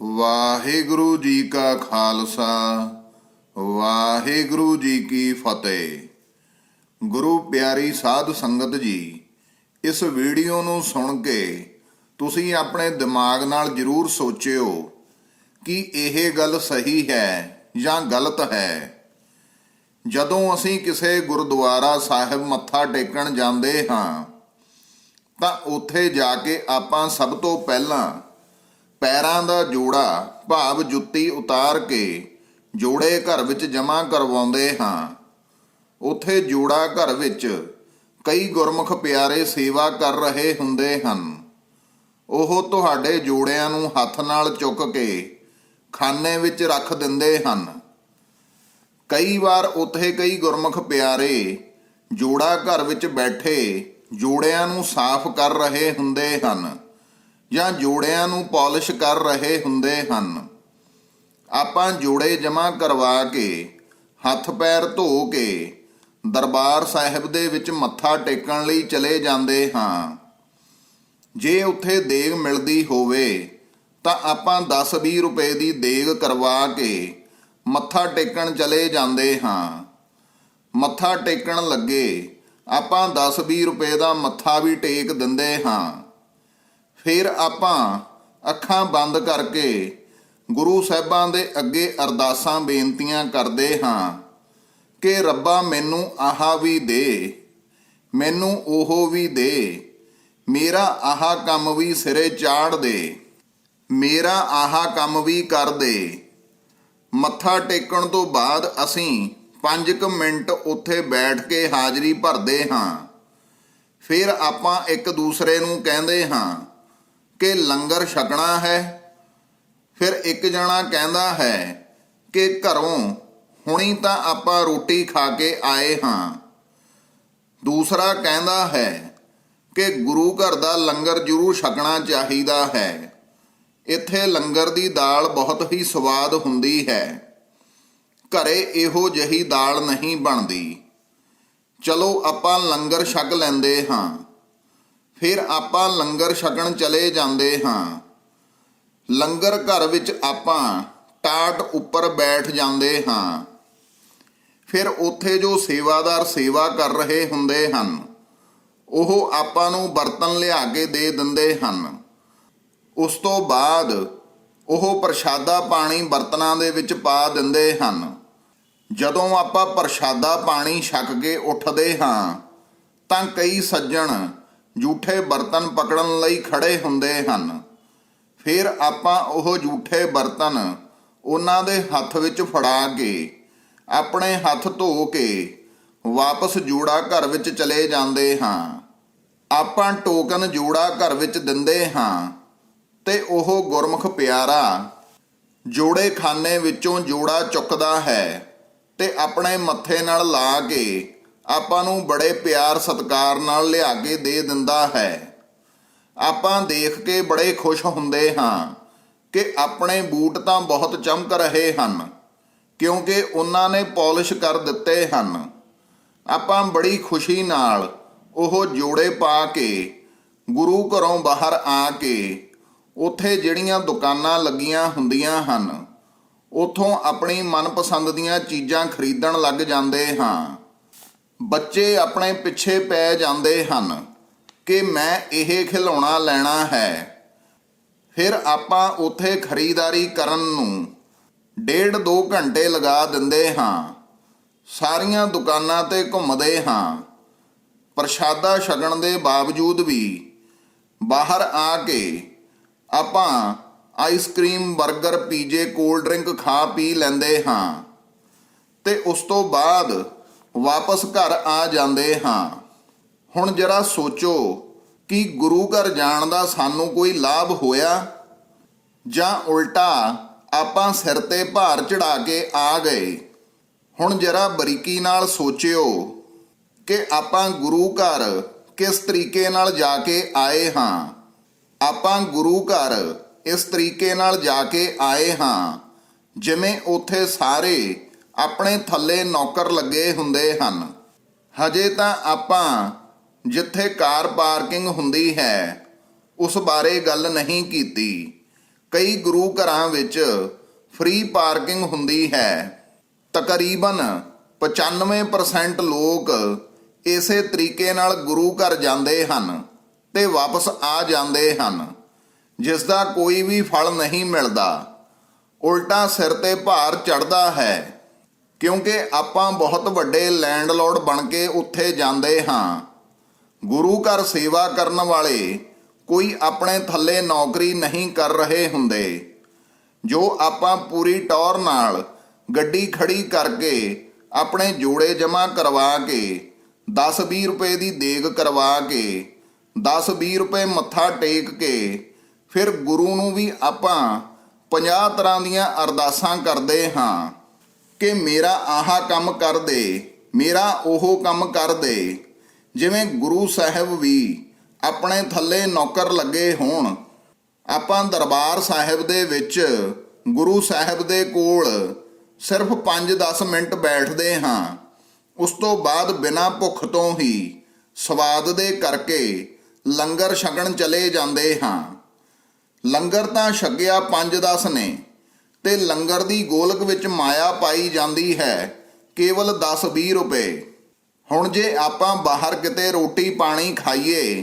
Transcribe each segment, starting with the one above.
ਵਾਹਿਗੁਰੂ ਜੀ ਕਾ ਖਾਲਸਾ, ਵਾਹਿਗੁਰੂ ਜੀ ਕੀ ਫਤਿਹ। ਗੁਰੂ ਪਿਆਰੀ ਸਾਧ ਸੰਗਤ ਜੀ, ਇਸ ਵੀਡੀਓ ਨੂੰ ਸੁਣ ਕੇ ਤੁਸੀਂ ਆਪਣੇ ਦਿਮਾਗ ਨਾਲ ਜ਼ਰੂਰ ਸੋਚਿਓ ਕਿ ਇਹ ਗੱਲ ਸਹੀ ਹੈ ਜਾਂ ਗਲਤ ਹੈ। ਜਦੋਂ ਅਸੀਂ ਕਿਸੇ ਗੁਰਦੁਆਰਾ ਸਾਹਿਬ ਮੱਥਾ ਟੇਕਣ ਜਾਂਦੇ ਹਾਂ, ਤਾਂ ਉੱਥੇ ਜਾ ਕੇ ਆਪਾਂ ਸਭ ਤੋਂ ਪਹਿਲਾਂ ਪੈਰਾਂ ਦਾ ਜੋੜਾ ਭਾਵ ਜੁੱਤੀ ਉਤਾਰ ਕੇ ਜੋੜੇ ਘਰ ਵਿੱਚ ਜਮ੍ਹਾਂ ਕਰਵਾਉਂਦੇ ਹਾਂ। ਉੱਥੇ ਜੋੜਾ ਘਰ ਵਿੱਚ ਕਈ ਗੁਰਮੁਖ ਪਿਆਰੇ ਸੇਵਾ ਕਰ ਰਹੇ ਹੁੰਦੇ ਹਨ। ਉਹ ਤੁਹਾਡੇ ਜੋੜਿਆਂ ਨੂੰ ਹੱਥ ਨਾਲ ਚੁੱਕ ਕੇ ਖਾਨੇ ਵਿੱਚ ਰੱਖ ਦਿੰਦੇ ਹਨ। ਕਈ ਵਾਰ ਉੱਥੇ ਕਈ ਗੁਰਮੁਖ ਪਿਆਰੇ ਜੋੜਾ ਘਰ ਵਿੱਚ ਬੈਠੇ ਜੋੜਿਆਂ ਨੂੰ ਸਾਫ਼ ਕਰ ਰਹੇ ਹੁੰਦੇ ਹਨ। ਜਾਂ ਜੋੜਿਆਂ ਨੂੰ ਪਾਲਿਸ਼ ਕਰ ਰਹੇ ਹੁੰਦੇ ਹਨ। ਆਪਾਂ ਜੋੜੇ ਜਮ੍ਹਾਂ ਕਰਵਾ ਕੇ, ਹੱਥ ਪੈਰ ਧੋ ਕੇ, ਦਰਬਾਰ ਸਾਹਿਬ ਦੇ ਵਿੱਚ ਮੱਥਾ ਟੇਕਣ ਲਈ ਚਲੇ ਜਾਂਦੇ ਹਾਂ। ਜੇ ਉੱਥੇ ਦੇਗ ਮਿਲਦੀ ਹੋਵੇ, ਤਾਂ ਆਪਾਂ 10-20 ਰੁਪਏ ਦੀ ਦੇਗ ਕਰਵਾ ਕੇ ਮੱਥਾ ਟੇਕਣ ਚਲੇ ਜਾਂਦੇ ਹਾਂ। ਮੱਥਾ ਟੇਕਣ ਲੱਗੇ, ਆਪਾਂ 10-20 ਰੁਪਏ ਦਾ ਮੱਥਾ ਵੀ ਟੇਕ ਦਿੰਦੇ ਹਾਂ। ਫਿਰ ਆਪਾਂ ਅੱਖਾਂ ਬੰਦ ਕਰਕੇ ਗੁਰੂ ਸਾਹਿਬਾਂ ਦੇ ਅੱਗੇ ਅਰਦਾਸਾਂ ਬੇਨਤੀਆਂ ਕਰਦੇ ਹਾਂ ਕਿ ਰੱਬਾ ਮੈਨੂੰ ਆਹਾ ਵੀ ਦੇ, ਮੈਨੂੰ ਉਹ ਵੀ ਦੇ, ਮੇਰਾ ਆਹਾ ਕੰਮ ਵੀ ਸਿਰੇ ਚਾੜ ਦੇ, ਮੇਰਾ ਆਹਾ ਕੰਮ ਵੀ ਕਰ ਦੇ। ਮੱਥਾ ਟੇਕਣ ਤੋਂ ਬਾਅਦ ਅਸੀਂ 5 ਮਿੰਟ ਉੱਥੇ ਬੈਠ ਕੇ ਹਾਜ਼ਰੀ ਭਰਦੇ ਹਾਂ। ਫਿਰ ਆਪਾਂ ਇੱਕ ਦੂਸਰੇ ਨੂੰ ਕਹਿੰਦੇ ਹਾਂ ਕਿ ਲੰਗਰ ਛਕਣਾ ਹੈ। ਫਿਰ ਇੱਕ ਜਣਾ ਕਹਿੰਦਾ ਹੈ ਕਿ ਘਰੋਂ ਹੁਣੀ ਤਾਂ ਆਪਾਂ ਰੋਟੀ ਖਾ ਕੇ ਆਏ ਹਾਂ। ਦੂਸਰਾ ਕਹਿੰਦਾ ਹੈ ਕਿ ਗੁਰੂ ਘਰ ਦਾ ਲੰਗਰ ਜ਼ਰੂਰ ਛਕਣਾ ਚਾਹੀਦਾ ਹੈ। ਇੱਥੇ ਲੰਗਰ ਦੀ ਦਾਲ ਬਹੁਤ ਹੀ ਸਵਾਦ ਹੁੰਦੀ ਹੈ। ਘਰੇ ਇਹੋ ਜਹੀ ਦਾਲ ਨਹੀਂ ਬਣਦੀ। ਚਲੋ ਆਪਾਂ ਲੰਗਰ ਛਕ ਲੈਂਦੇ ਹਾਂ। ਫਿਰ ਆਪਾਂ ਲੰਗਰ ਛਕਣ ਚਲੇ ਜਾਂਦੇ ਹਾਂ। ਲੰਗਰ ਘਰ ਵਿੱਚ ਆਪਾਂ ਟਾਟ ਉੱਪਰ ਬੈਠ ਜਾਂਦੇ ਹਾਂ। ਫਿਰ ਉੱਥੇ ਜੋ ਸੇਵਾਦਾਰ ਸੇਵਾ ਕਰ ਰਹੇ ਹੁੰਦੇ ਹਨ, ਉਹ ਆਪਾਂ ਨੂੰ ਬਰਤਨ ਲਿਆ ਕੇ ਦੇ ਦਿੰਦੇ ਹਨ। ਉਸ ਤੋਂ ਬਾਅਦ ਉਹ ਪ੍ਰਸ਼ਾਦਾ ਪਾਣੀ ਬਰਤਨਾਂ ਦੇ ਵਿੱਚ ਪਾ ਦਿੰਦੇ ਹਨ। ਜਦੋਂ ਆਪਾਂ ਪ੍ਰਸ਼ਾਦਾ ਪਾਣੀ ਛਕ ਕੇ ਉੱਠਦੇ ਹਾਂ, ਤਾਂ ਕਈ ਸੱਜਣ ਝੂਠੇ ਬਰਤਨ ਪਕੜਨ ਲਈ ਖੜੇ ਹੁੰਦੇ ਹਨ। ਫਿਰ ਆਪਾਂ ਉਹ ਝੂਠੇ ਬਰਤਨ ਉਹਨਾਂ ਦੇ ਹੱਥ ਵਿੱਚ ਫੜਾ ਕੇ, ਆਪਣੇ ਹੱਥ ਧੋ ਕੇ ਵਾਪਸ ਜੋੜਾ ਘਰ ਵਿੱਚ ਚਲੇ ਜਾਂਦੇ ਹਾਂ। ਆਪਾਂ ਟੋਕਨ ਜੋੜਾ ਘਰ ਵਿੱਚ ਦਿੰਦੇ ਹਾਂ ਤੇ ਉਹ ਗੁਰਮੁਖ ਪਿਆਰਾ ਜੋੜੇ ਖਾਨੇ ਵਿੱਚੋਂ ਜੋੜਾ ਚੁੱਕਦਾ ਹੈ ਤੇ ਆਪਣੇ ਮੱਥੇ ਨਾਲ ਲਾ ਕੇ ਆਪਾਂ ਨੂੰ ਬੜੇ ਪਿਆਰ ਸਤਿਕਾਰ ਨਾਲ ਲਿਆ ਕੇ ਦੇ ਦਿੰਦਾ ਹੈ। ਆਪਾਂ ਦੇਖ ਕੇ ਬੜੇ ਖੁਸ਼ ਹੁੰਦੇ ਹਾਂ ਕਿ ਆਪਣੇ ਬੂਟ ਤਾਂ ਬਹੁਤ ਚਮਕ ਰਹੇ ਹਨ, ਕਿਉਂਕਿ ਉਹਨਾਂ ਨੇ ਪਾਲਿਸ਼ ਕਰ ਦਿੱਤੇ ਹਨ। ਆਪਾਂ ਬੜੀ ਖੁਸ਼ੀ ਨਾਲ ਉਹ ਜੋੜੇ ਪਾ ਕੇ, ਗੁਰੂ ਘਰੋਂ ਬਾਹਰ ਆ ਕੇ ਉੱਥੇ ਜਿਹੜੀਆਂ ਦੁਕਾਨਾਂ ਲੱਗੀਆਂ ਹੁੰਦੀਆਂ ਹਨ, ਉਥੋਂ ਆਪਣੀ ਮਨਪਸੰਦ ਦੀਆਂ ਚੀਜ਼ਾਂ ਖਰੀਦਣ ਲੱਗ ਜਾਂਦੇ ਹਾਂ। ਬੱਚੇ ਆਪਣੇ ਪਿੱਛੇ ਪੈ ਜਾਂਦੇ ਹਨ ਕਿ ਮੈਂ ਇਹ ਖਿਡੌਣਾ ਲੈਣਾ ਹੈ। ਫਿਰ ਆਪਾਂ ਉੱਥੇ ਖਰੀਦਦਾਰੀ ਕਰਨ ਨੂੰ ਡੇਢ ਦੋ ਘੰਟੇ ਲਗਾ ਦਿੰਦੇ ਹਾਂ। ਸਾਰੀਆਂ ਦੁਕਾਨਾਂ ਤੇ ਘੁੰਮਦੇ ਹਾਂ। ਪ੍ਰਸ਼ਾਦਾ ਛਕਣ ਦੇ ਬਾਵਜੂਦ ਵੀ ਬਾਹਰ ਆ ਕੇ ਆਪਾਂ ਆਈਸਕ੍ਰੀਮ 버ਗਰ ਪੀਜੇ, ਕੋਲਡ ਡਰਿੰਕ ਖਾ ਪੀ ਲੈਂਦੇ ਹਾਂ। ਤੇ ਉਸ ਤੋਂ ਬਾਅਦ ਵਾਪਸ ਘਰ ਆ ਜਾਂਦੇ ਹਾਂ। ਹੁਣ ਜਰਾ ਸੋਚੋ ਕਿ ਗੁਰੂ ਘਰ ਜਾਣ ਦਾ ਸਾਨੂੰ ਕੋਈ ਲਾਭ ਹੋਇਆ? ਜਾਂ ਉਲਟਾ, ਆਪਾਂ ਸਿਰ ਤੇ ਭਾਰ ਚੜਾ ਕੇ ਆ ਗਏ। ਹੁਣ ਜਰਾ ਬਰੀਕੀ ਨਾਲ ਸੋਚਿਓ ਕਿ ਆਪਾਂ ਗੁਰੂ ਘਰ ਕਿਸ ਤਰੀਕੇ ਨਾਲ ਜਾ ਕੇ ਆਏ ਹਾਂ। ਆਪਾਂ ਗੁਰੂ ਘਰ ਇਸ ਤਰੀਕੇ ਨਾਲ ਜਾ ਕੇ ਆਏ ਹਾਂ, ਜਿਵੇਂ ਉੱਥੇ ਸਾਰੇ ਆਪਣੇ ਥੱਲੇ ਨੌਕਰ ਲੱਗੇ ਹੁੰਦੇ ਹਨ। ਹਜੇ ਤਾਂ ਆਪਾਂ ਜਿੱਥੇ ਕਾਰ ਪਾਰਕਿੰਗ ਹੁੰਦੀ ਹੈ, ਉਸ ਬਾਰੇ ਗੱਲ ਨਹੀਂ ਕੀਤੀ। ਕਈ ਗੁਰੂ ਘਰਾਂ ਵਿੱਚ ਫ੍ਰੀ ਪਾਰਕਿੰਗ ਹੁੰਦੀ ਹੈ। ਤਕਰੀਬਨ 95% ਲੋਕ ਇਸੇ ਤਰੀਕੇ ਨਾਲ ਗੁਰੂ ਘਰ ਜਾਂਦੇ ਹਨ ਤੇ ਵਾਪਸ ਆ ਜਾਂਦੇ ਹਨ ਜਿਸ ਦਾ ਕੋਈ ਵੀ ਫਲ ਨਹੀਂ ਮਿਲਦਾ। ਉਲਟਾ ਸਿਰ ਤੇ ਭਾਰ ਚੜਦਾ ਹੈ। ਕਿਉਂਕਿ ਆਪਾਂ ਬਹੁਤ ਵੱਡੇ ਲੈਂਡਲੋਰਡ ਬਣ ਕੇ ਉੱਥੇ ਜਾਂਦੇ ਹਾਂ। ਗੁਰੂ ਘਰ ਸੇਵਾ ਕਰਨ ਵਾਲੇ ਕੋਈ ਆਪਣੇ ਥੱਲੇ ਨੌਕਰੀ ਨਹੀਂ ਕਰ ਰਹੇ ਹੁੰਦੇ। ਜੋ ਆਪਾਂ ਪੂਰੀ ਟੌਰ ਨਾਲ ਗੱਡੀ ਖੜੀ ਕਰਕੇ ਆਪਣੇ ਜੋੜੇ ਜਮ੍ਹਾਂ ਕਰਵਾ ਕੇ 10-20 ਰੁਪਏ ਦੀ ਦੇਗ ਕਰਵਾ ਕੇ 10-20 ਰੁਪਏ ਮੱਥਾ ਟੇਕ ਕੇ, ਫਿਰ ਗੁਰੂ ਨੂੰ ਵੀ ਆਪਾਂ 50 ਤਰ੍ਹਾਂ ਦੀਆਂ ਅਰਦਾਸਾਂ ਕਰਦੇ ਹਾਂ। ਕਿ ਮੇਰਾ ਆਹਾ ਕੰਮ ਕਰ ਦੇ, ਮੇਰਾ ਉਹ ਕੰਮ ਕਰ ਦੇ। ਜਿਵੇਂ ਗੁਰੂ ਸਾਹਿਬ ਵੀ ਆਪਣੇ ਥੱਲੇ ਨੌਕਰ ਲੱਗੇ ਹੋਣ, ਆਪਾਂ ਦਰਬਾਰ ਸਾਹਿਬ ਦੇ ਵਿੱਚ ਗੁਰੂ ਸਾਹਿਬ ਦੇ ਕੋਲ ਸਿਰਫ 5-10 ਮਿੰਟ ਬੈਠਦੇ ਹਾਂ। ਉਸ ਤੋਂ ਬਾਅਦ ਬਿਨਾਂ ਭੁੱਖ ਤੋਂ ਹੀ ਸਵਾਦ ਦੇ ਕਰਕੇ ਲੰਗਰ ਛਕਣ ਚਲੇ ਜਾਂਦੇ ਹਾਂ। ਲੰਗਰ ਤਾਂ ਛਕਿਆ 5-10 ਨੇ। ਤੇ ਲੰਗਰ ਦੀ ਗੋਲਕ ਵਿੱਚ ਮਾਇਆ ਪਾਈ ਜਾਂਦੀ ਹੈ। ਕੇਵਲ 10-20 ਰੁਪਏ। ਹੁਣ ਜੇ ਆਪਾਂ ਬਾਹਰ ਕਿਤੇ ਰੋਟੀ ਪਾਣੀ ਖਾਈਏ,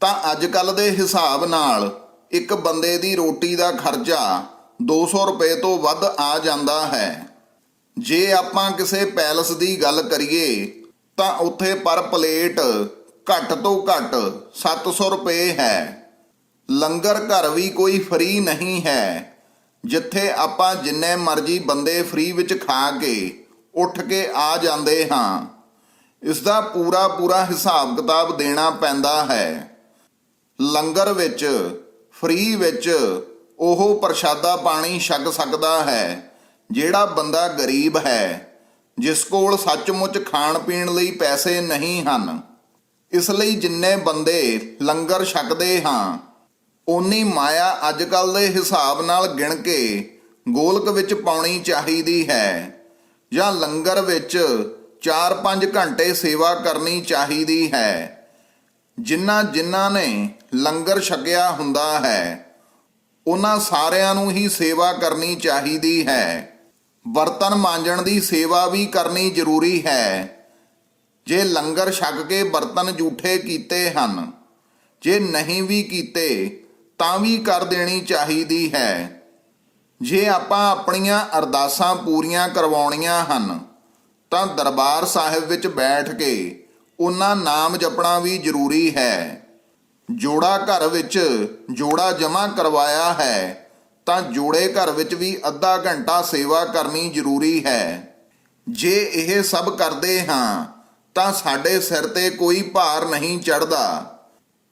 ਤਾਂ ਅੱਜ ਕੱਲ ਦੇ ਹਿਸਾਬ ਨਾਲ ਇੱਕ ਬੰਦੇ ਦੀ ਰੋਟੀ ਦਾ ਖਰਚਾ 200 ਰੁਪਏ ਤੋਂ ਵੱਧ ਆ ਜਾਂਦਾ ਹੈ। ਜੇ ਆਪਾਂ ਕਿਸੇ ਪੈਲਸ ਦੀ ਗੱਲ ਕਰੀਏ, ਤਾਂ ਉੱਥੇ ਪਰ ਪਲੇਟ ਘੱਟ ਤੋਂ ਘੱਟ 700 ਰੁਪਏ ਹੈ। ਲੰਗਰ ਘਰ ਵੀ ਕੋਈ ਫ੍ਰੀ ਨਹੀਂ ਹੈ। ਜਿੱਥੇ ਆਪਾਂ ਜਿੰਨੇ ਮਰਜ਼ੀ ਬੰਦੇ ਫ੍ਰੀ ਵਿੱਚ ਖਾ ਕੇ ਉੱਠ ਕੇ ਆ ਜਾਂਦੇ ਹਾਂ ਇਸ ਦਾ ਪੂਰਾ ਪੂਰਾ ਹਿਸਾਬ ਕਿਤਾਬ ਦੇਣਾ ਪੈਂਦਾ ਹੈ। ਲੰਗਰ ਵਿੱਚ ਫ੍ਰੀ ਵਿੱਚ ਉਹ ਪ੍ਰਸ਼ਾਦਾ ਪਾਣੀ ਛਕ ਸਕਦਾ ਹੈ, ਜਿਹੜਾ ਬੰਦਾ ਗਰੀਬ ਹੈ, ਜਿਸ ਕੋਲ ਸੱਚਮੁੱਚ ਖਾਣ ਪੀਣ ਲਈ ਪੈਸੇ ਨਹੀਂ ਹਨ। ਇਸ ਲਈ ਜਿੰਨੇ ਬੰਦੇ ਲੰਗਰ ਛਕਦੇ ਹਾਂ ਓਨੀ ਮਾਇਆ ਅੱਜ ਕੱਲ ਦੇ ਹਿਸਾਬ ਨਾਲ ਗਿਣ ਕੇ ਗੋਲਕ ਵਿੱਚ ਪਾਉਣੀ ਚਾਹੀਦੀ ਹੈ ਜਾਂ ਲੰਗਰ ਵਿੱਚ 4-5 ਘੰਟੇ ਸੇਵਾ ਕਰਨੀ ਚਾਹੀਦੀ ਹੈ। ਜਿਨ੍ਹਾਂ ਜਿਨ੍ਹਾਂ ਨੇ ਲੰਗਰ ਛਕਿਆ ਹੁੰਦਾ ਹੈ, ਉਹਨਾਂ ਸਾਰਿਆਂ ਨੂੰ ਹੀ ਸੇਵਾ ਕਰਨੀ ਚਾਹੀਦੀ ਹੈ। ਬਰਤਨ ਮਾਂਜਣ ਦੀ ਸੇਵਾ ਵੀ ਕਰਨੀ ਜ਼ਰੂਰੀ ਹੈ। ਜੇ ਲੰਗਰ ਛਕ ਕੇ ਬਰਤਨ ਝੂਠੇ ਕੀਤੇ ਹਨ, ਜੇ ਨਹੀਂ ਵੀ ਕੀਤੇ ਤਾਂ ਵੀ ਕਰ ਦੇਣੀ ਚਾਹੀਦੀ ਹੈ। ਜੇ ਆਪਾਂ ਆਪਣੀਆਂ ਅਰਦਾਸਾਂ ਪੂਰੀਆਂ ਕਰਵਾਉਣੀਆਂ ਹਨ, ਤਾਂ ਦਰਬਾਰ ਸਾਹਿਬ ਵਿੱਚ ਬੈਠ ਕੇ ਉਹਨਾਂ ਨਾਮ ਜਪਣਾ ਵੀ ਜ਼ਰੂਰੀ ਹੈ। ਜੋੜਾ ਘਰ ਵਿੱਚ ਜੋੜਾ ਜਮ੍ਹਾਂ ਕਰਵਾਇਆ ਹੈ, ਤਾਂ ਜੋੜੇ ਘਰ ਵਿੱਚ ਵੀ ਅੱਧਾ ਘੰਟਾ ਸੇਵਾ ਕਰਨੀ ਜ਼ਰੂਰੀ ਹੈ। ਜੇ ਇਹ ਸਭ ਕਰਦੇ ਹਾਂ, ਤਾਂ ਸਾਡੇ ਸਿਰ ਤੇ ਕੋਈ ਭਾਰ ਨਹੀਂ ਚੜਦਾ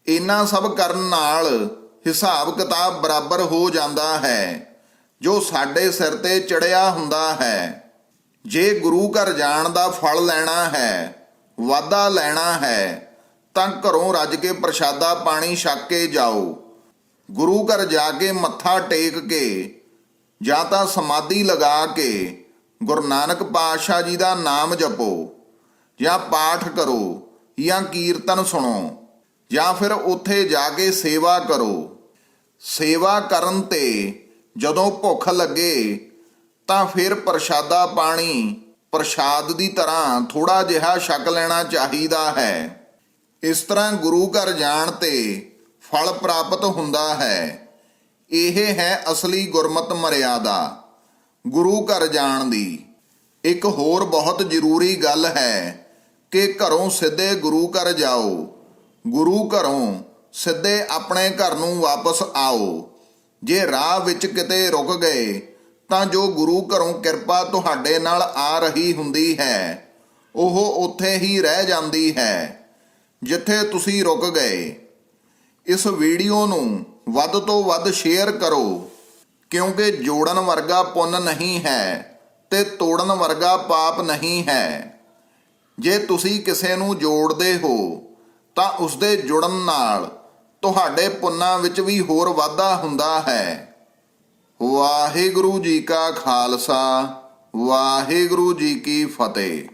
ਇਹਨਾਂ ਸਭ ਕਰਨ ਨਾਲ ਹਿਸਾਬ ਕਿਤਾਬ ਬਰਾਬਰ ਹੋ ਜਾਂਦਾ ਹੈ, ਜੋ ਸਾਡੇ ਸਿਰ ਤੇ ਚੜਿਆ ਹੁੰਦਾ ਹੈ। ਜੇ ਗੁਰੂ ਘਰ ਜਾਣ ਦਾ ਫਲ ਲੈਣਾ ਹੈ, ਵਾਧਾ ਲੈਣਾ ਹੈ, ਤਾਂ ਘਰੋਂ ਰੱਜ ਕੇ ਪ੍ਰਸ਼ਾਦਾ ਪਾਣੀ ਛੱਕ ਕੇ ਜਾਓ। ਗੁਰੂ ਘਰ ਜਾ ਕੇ ਮੱਥਾ ਟੇਕ ਕੇ, ਜਾਂ ਤਾਂ ਸਮਾਧੀ ਲਗਾ ਕੇ ਗੁਰੂ ਨਾਨਕ ਪਾਤਸ਼ਾਹ ਜੀ ਦਾ ਨਾਮ ਜਪੋ, ਜਾਂ ਪਾਠ ਕਰੋ, ਜਾਂ ਕੀਰਤਨ ਸੁਣੋ, ਜਾਂ ਫਿਰ ਉੱਥੇ ਜਾ ਕੇ ਸੇਵਾ ਕਰੋ। ਸੇਵਾ ਕਰਨ ਤੇ ਜਦੋਂ ਭੁੱਖ ਲੱਗੇ, ਤਾਂ ਫਿਰ ਪ੍ਰਸ਼ਾਦਾ ਪਾਣੀ ਪ੍ਰਸ਼ਾਦ ਦੀ ਤਰ੍ਹਾਂ ਥੋੜਾ ਜਿਹਾ ਛਕ ਲੈਣਾ ਚਾਹੀਦਾ ਹੈ। ਇਸ ਤਰ੍ਹਾਂ ਗੁਰੂ ਘਰ ਜਾਣ ਤੇ ਫਲ ਪ੍ਰਾਪਤ ਹੁੰਦਾ ਹੈ। ਇਹ ਹੈ ਅਸਲੀ ਗੁਰਮਤ ਮਰਿਆਦਾ, ਗੁਰੂ ਘਰ ਜਾਣ ਦੀ। ਇੱਕ ਹੋਰ ਬਹੁਤ ਜ਼ਰੂਰੀ ਗੱਲ ਹੈ ਕਿ ਘਰੋਂ ਸਿੱਧੇ ਗੁਰੂ ਘਰ ਜਾਓ। ਗੁਰੂ ਘਰੋਂ ਸਿੱਧੇ ਆਪਣੇ ਘਰ ਨੂੰ ਵਾਪਸ ਆਓ। ਜੇ ਰਾਹ ਵਿੱਚ ਕਿਤੇ ਰੁਕ ਗਏ, ਤਾਂ ਜੋ ਗੁਰੂ ਘਰੋਂ ਕਿਰਪਾ ਤੁਹਾਡੇ ਨਾਲ ਆ ਰਹੀ ਹੁੰਦੀ ਹੈ। ਉਹ ਉੱਥੇ ਹੀ ਰਹਿ ਜਾਂਦੀ ਹੈ, ਜਿੱਥੇ ਤੁਸੀਂ ਰੁਕ ਗਏ। ਇਸ ਵੀਡੀਓ ਨੂੰ ਵੱਧ ਤੋਂ ਵੱਧ ਸ਼ੇਅਰ ਕਰੋ, ਕਿਉਂਕਿ ਜੋੜਨ ਵਰਗਾ ਪੁੰਨ ਨਹੀਂ ਹੈ ਤੇ ਤੋੜਨ ਵਰਗਾ ਪਾਪ ਨਹੀਂ ਹੈ। ਜੇ ਤੁਸੀਂ ਕਿਸੇ ਨੂੰ ਜੋੜਦੇ ਹੋ, ਤਾਂ ਉਸ ਦੇ ਜੁੜਨ ਨਾਲ ਤੁਹਾਡੇ ਪੁੰਨਾਂ ਵਿੱਚ ਵੀ ਹੋਰ ਵਾਧਾ ਹੁੰਦਾ ਹੈ। ਵਾਹਿਗੁਰੂ ਜੀ ਕਾ ਖਾਲਸਾ, ਵਾਹਿਗੁਰੂ ਜੀ ਕੀ ਫਤਿਹ।